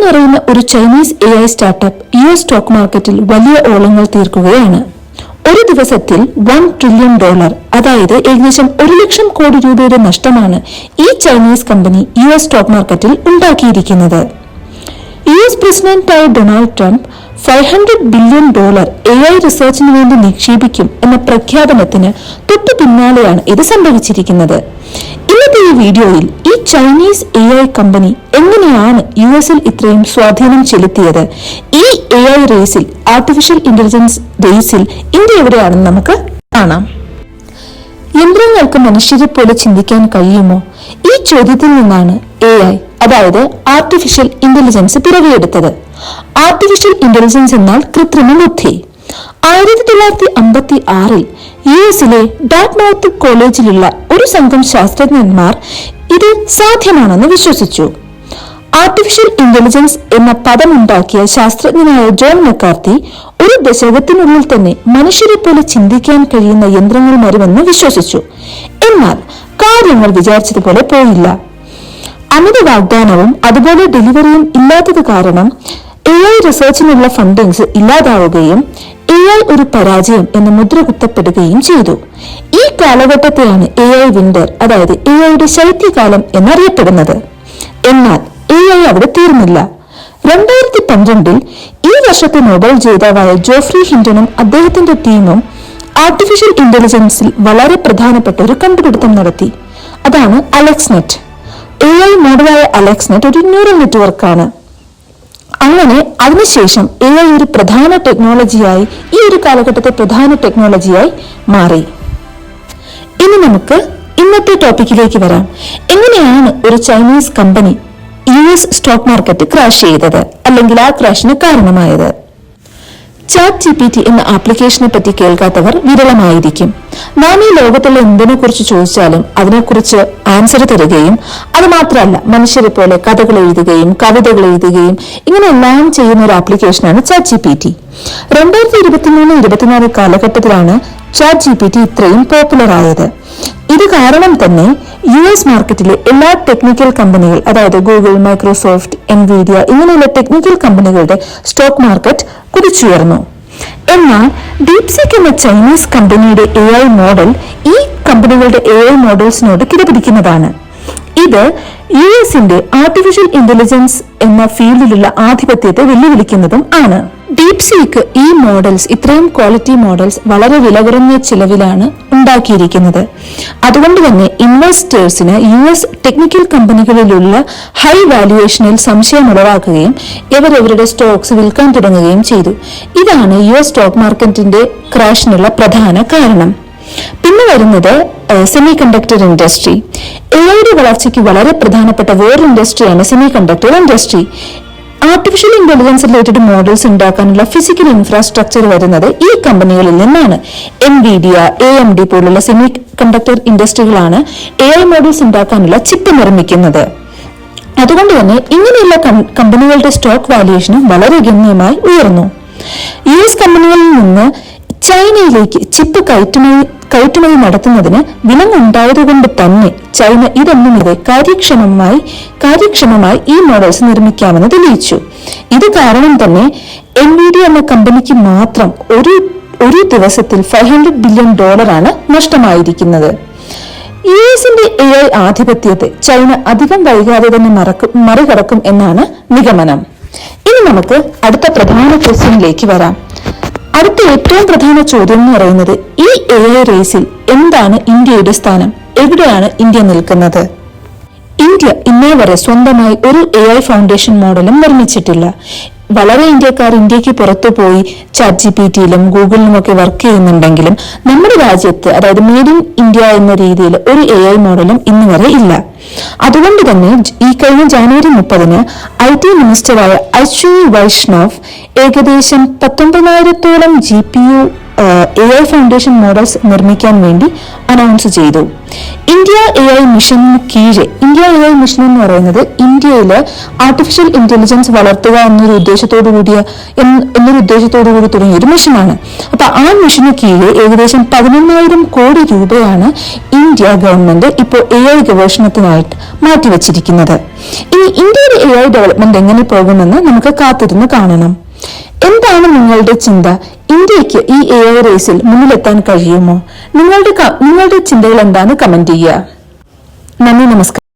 എന്ന് പറയുന്ന ഒരു Chinese A I startup U S stock മാർക്കറ്റിൽ വലിയ ഓളങ്ങൾ തീർക്കുകയാണ്. ഒരു ദിവസത്തിൽ വൺ ട്രില്യൺ ഡോളർ അതായത് ഏകദേശം ഒരു ലക്ഷം കോടി രൂപയുടെ നഷ്ടമാണ് ഈ Chinese company U S stock മാർക്കറ്റിൽ ഉണ്ടാക്കിയിരിക്കുന്നത്. യു എസ് പ്രസിഡന്റായ Donald Trump five hundred billion dollar A I റിസർച്ചിന് വേണ്ടി നിക്ഷേപിക്കും എന്ന പ്രഖ്യാപനത്തിന് തൊട്ടു പിന്നാലെയാണ് ഇത് സംഭവിച്ചിരിക്കുന്നത്. ഈ വീഡിയോയിൽ ഈ ചൈനീസ് എ ഐ കമ്പനി എങ്ങനെയാണ് യു എസിൽ ഇത്രയും സ്വാധീനം ചെലുത്തിയത്? ഈ എ ഐ റേസിൽ ആർട്ടിഫിഷ്യൽ ഇന്റലിജൻസ് റേസിൽ ഇന്ത്യ എവിടെയാണെന്ന് നമുക്ക് കാണാം. യന്ത്രങ്ങൾക്ക് മനുഷ്യരെ പോലെ ചിന്തിക്കാൻ കഴിയുമോ? ഈ ചോദ്യത്തിൽ നിന്നാണ് എ ഐ അതായത് ആർട്ടിഫിഷ്യൽ ഇന്റലിജൻസ് പിറവിയെടുത്തത്. ആർട്ടിഫിഷ്യൽ ഇന്റലിജൻസ് എന്നാൽ കൃത്രിമ ബുദ്ധി. ആയിരത്തി തൊള്ളായിരത്തി അമ്പത്തി ആറിൽ യു എസിലെ ഡാറ്റ്മൗത്ത് കോളേജിലുള്ള ഒരു സംഘം ശാസ്ത്രജ്ഞന്മാർ ഇത് സാധ്യമാണെന്ന് വിശ്വസിച്ചു. ആർട്ടിഫിഷ്യൽ ഇന്റലിജൻസ് എന്ന പദമുണ്ടാക്കിയ ശാസ്ത്രജ്ഞനായ ജോൺ മെക്കാർത്തി ഒരു ദശകത്തിനുള്ളിൽ തന്നെ മനുഷ്യരെ പോലെ ചിന്തിക്കാൻ കഴിയുന്ന യന്ത്രങ്ങൾ വരുമെന്ന് വിശ്വസിച്ചു. എന്നാൽ കാര്യങ്ങൾ വിചാരിച്ചതുപോലെ പോയില്ല. അമിത വാഗ്ദാനവും അതുപോലെ ഡെലിവറിയും ഇല്ലാത്തത് കാരണം എ ഐ റിസർച്ചിനുള്ള ഫണ്ടിങ്സ് ഇല്ലാതാവുകയും എ ഐ ഒരു പരാജയം എന്ന് മുദ്ര കുത്തപ്പെടുകയും ചെയ്തു. ഈ കാലഘട്ടത്തെയാണ് എ ഐ വിന്റർ അതായത് എ ഐയുടെ ശൈത്യകാലം എന്നറിയപ്പെടുന്നത്. എന്നാൽ എ ഐ അവിടെ തീർന്നില്ല. രണ്ടായിരത്തി പന്ത്രണ്ടിൽ ഈ വർഷത്തെ നോബൽ ജേതാവായ ജോഫ്രി ഹിൻഡനും അദ്ദേഹത്തിന്റെ ടീമും ആർട്ടിഫിഷ്യൽ ഇന്റലിജൻസിൽ വളരെ പ്രധാനപ്പെട്ട ഒരു കണ്ടുപിടുത്തം നടത്തി. അതാണ് അലക്സ്നെറ്റ് എ ഐ മോഡലായ അലക്സ്നെറ്റ് ഒരു ന്യൂറൽ നെറ്റ്വർക്കാണ്. അങ്ങനെ അതിനുശേഷം എ ഐ ഒരു പ്രധാന ടെക്നോളജിയായി ഈ ഒരു കാലഘട്ടത്തെ പ്രധാന ടെക്നോളജിയായി മാറി. ഇനി നമുക്ക് ഇന്നത്തെ ടോപ്പിക്കിലേക്ക് വരാം. എങ്ങനെയാണ് ഒരു Chinese company U S stock market crash ചെയ്തത്? അല്ലെങ്കിൽ ആ ക്രാഷിന് കാരണമായത്? ചാറ്റ് ജി പി ടി എന്ന ആപ്ലിക്കേഷനെ പറ്റി കേൾക്കാത്തവർ വിരളമായിരിക്കും. നാം ഈ ലോകത്തുള്ള എന്തിനെ കുറിച്ച് ചോദിച്ചാലും അതിനെക്കുറിച്ച് ആൻസർ തരികയും അത് മാത്രമല്ല മനുഷ്യരെ പോലെ കഥകൾ എഴുതുകയും കവിതകൾ എഴുതുകയും ഇങ്ങനെ എല്ലാം ചെയ്യുന്ന ഒരു ആപ്ലിക്കേഷനാണ് ചാറ്റ് ജി പി ടി രണ്ടായിരത്തി ഇരുപത്തിമൂന്ന് ഇരുപത്തിനാല് കാലഘട്ടത്തിലാണ് ചാറ്റ് ജി പി ടി ഇത്രയും പോപ്പുലർ ആയത്. ഇത് കാരണം തന്നെ യു എസ് മാർക്കറ്റിലെ എല്ലാ ടെക്നിക്കൽ കമ്പനികൾ അതായത് ഗൂഗിൾ മൈക്രോസോഫ്റ്റ് എൻവീഡിയ ഇങ്ങനെയുള്ള ടെക്നിക്കൽ കമ്പനികളുടെ സ്റ്റോക്ക് മാർക്കറ്റ് കുതിച്ചുയർന്നു. എന്നാൽ ഡീപ്സിക് എന്ന ചൈനീസ് കമ്പനിയുടെ എ മോഡൽ ഈ കമ്പനികളുടെ എ മോഡൽസിനോട് കിടപിടിക്കുന്നതാണ്. ഇത് യു എസിന്റെ ആർട്ടിഫിഷ്യൽ ഇന്റലിജൻസ് എന്ന ഫീൽഡിലുള്ള ആധിപത്യത്തെ വെല്ലുവിളിക്കുന്നതും ആണ്. ഡീപ് സീക്ക് ഈ മോഡൽസ് ഇത്രയും ക്വാളിറ്റി മോഡൽസ് വളരെ വില കുറഞ്ഞ ചിലവിലാണ് ഉണ്ടാക്കിയിരിക്കുന്നത്. അതുകൊണ്ട് തന്നെ ഇൻവെസ്റ്റേഴ്സിന് യു എസ് ടെക്നിക്കൽ കമ്പനികളിലുള്ള ഹൈ വാല്യുവേഷനിൽ സംശയം ഉളവാക്കുകയും ഇവരവരുടെ സ്റ്റോക്സ് വിൽക്കാൻ തുടങ്ങുകയും ചെയ്തു. ഇതാണ് യു എസ് സ്റ്റോക്ക് മാർക്കറ്റിന്റെ ക്രാഷിനുള്ള പ്രധാന കാരണം. പിന്നെ വരുന്നത് സെമി കണ്ടക്ടർ ഇൻഡസ്ട്രി എഐയുടെ ഐയുടെ വളർച്ചയ്ക്ക് വളരെ പ്രധാനപ്പെട്ട വേറൊരു ഇൻഡസ്ട്രിയാണ് semiconductor industry artificial intelligence related models ഉണ്ടാക്കാനുള്ള ഫിസിക്കൽ ഇൻഫ്രാസ്ട്രക്ചർ വരുന്നത് ഈ കമ്പനികളിൽ നിന്നാണ്. N V D A M D പോലുള്ള സെമി കണ്ടക്ടർ ഇൻഡസ്ട്രികളാണ് എ ഐ മോഡൽസ് ഉണ്ടാക്കാനുള്ള ചിപ്പ് നിർമ്മിക്കുന്നത്. അതുകൊണ്ട് തന്നെ ഇങ്ങനെയുള്ള കമ്പനികളുടെ സ്റ്റോക്ക് വാല്യുവേഷനും വളരെ ഗണ്യമായി ഉയർന്നു. യു എസ് കമ്പനികളിൽ നിന്ന് ചൈനയിലേക്ക് ചിപ്പ് കയറ്റുമതി കയറ്റുമതി നടത്തുന്നതിന് വിലങ്ങുണ്ടായതുകൊണ്ട് തന്നെ ചൈന ഇതൊന്നുമിതെ കാര്യക്ഷമമായി കാര്യക്ഷമമായി ഈ മോഡൽസ് നിർമ്മിക്കാമെന്ന് തെളിയിച്ചു. ഇത് കാരണം തന്നെ എൻവിഡി എന്ന കമ്പനിക്ക് മാത്രം ഒരു ഒരു ദിവസത്തിൽ ഫൈവ് ഹൺഡ്രഡ് ബില്യൺ ഡോളറാണ് നഷ്ടമായിരിക്കുന്നത്. യു എസിന്റെ എ ഐ ആധിപത്യത്തെ ചൈന അധികം വൈകാതെ തന്നെ മറികടക്കും എന്നാണ് നിഗമനം. ഇനി നമുക്ക് അടുത്ത പ്രധാന ക്വസ്റ്റ്യനിലേക്ക് വരാം. അടുത്ത ഏറ്റവും പ്രധാന ചോദ്യം എന്ന് പറയുന്നത് ഈ എ റേസിൽ എന്താണ് ഇന്ത്യയുടെ സ്ഥാനം? എവിടെയാണ് ഇന്ത്യ നിൽക്കുന്നത്? ഇന്ത്യ ഇന്നേ വരെ സ്വന്തമായി ഒരു എ ഐ ഫൗണ്ടേഷൻ മോഡലും നിർമ്മിച്ചിട്ടില്ല. വളരെ ഇന്ത്യക്കാർ ഇന്ത്യയ്ക്ക് പുറത്തു പോയി ചാറ്റ് ജി പി ടിയിലും ഗൂഗിളിലും ഒക്കെ വർക്ക് ചെയ്യുന്നുണ്ടെങ്കിലും നമ്മുടെ രാജ്യത്ത് അതായത് മെയ്ഡ് ഇൻ ഇന്ത്യ എന്ന രീതിയിൽ ഒരു എ ഐ മോഡലും ഇന്നുവരെ ഇല്ല. അതുകൊണ്ട് തന്നെ ഈ കഴിഞ്ഞ ജാനുവരി മുപ്പതിന് ഐ ടി മിനിസ്റ്ററായ അശ്വിനി വൈഷ്ണവ് ഏകദേശം പത്തൊമ്പതിനായിരത്തോളം G P U A I foundation models നിർമ്മിക്കാൻ വേണ്ടി അനൗൺസ് ചെയ്തു. ഇന്ത്യ എ ഐ മിഷന് കീഴെ ഇന്ത്യ എ ഐ മിഷൻ എന്ന് പറയുന്നത് ഇന്ത്യയിലെ ആർട്ടിഫിഷ്യൽ ഇന്റലിജൻസ് വളർത്തുക എന്നൊരു ഉദ്ദേശത്തോടു കൂടിയ എന്ന് എന്നൊരു ഉദ്ദേശത്തോടു കൂടി തുടങ്ങിയ ഒരു മിഷനാണ്. അപ്പൊ ആ മിഷന് കീഴെ ഏകദേശം പതിനൊന്നായിരം കോടി രൂപയാണ് ഇന്ത്യ ഗവൺമെന്റ് ഇപ്പോൾ എ ഐ ഗവേഷണത്തിനായിട്ട് മാറ്റിവെച്ചിരിക്കുന്നത്. ഇനി ഇന്ത്യയുടെ എ ഐ ഡെവലപ്മെന്റ് എങ്ങനെ പോകുമെന്ന് നമുക്ക് കാത്തിരുന്ന് കാണണം. എന്താണ് നിങ്ങളുടെ ചിന്ത? ഇന്ത്യയ്ക്ക് ഈ എ ഐ റേസിൽ മുന്നിലെത്താൻ കഴിയുമോ? നിങ്ങളുടെ നിങ്ങളുടെ ചിന്തകൾ എന്താണ് കമന്റ് ചെയ്യുക. നന്ദി നമസ്കാരം.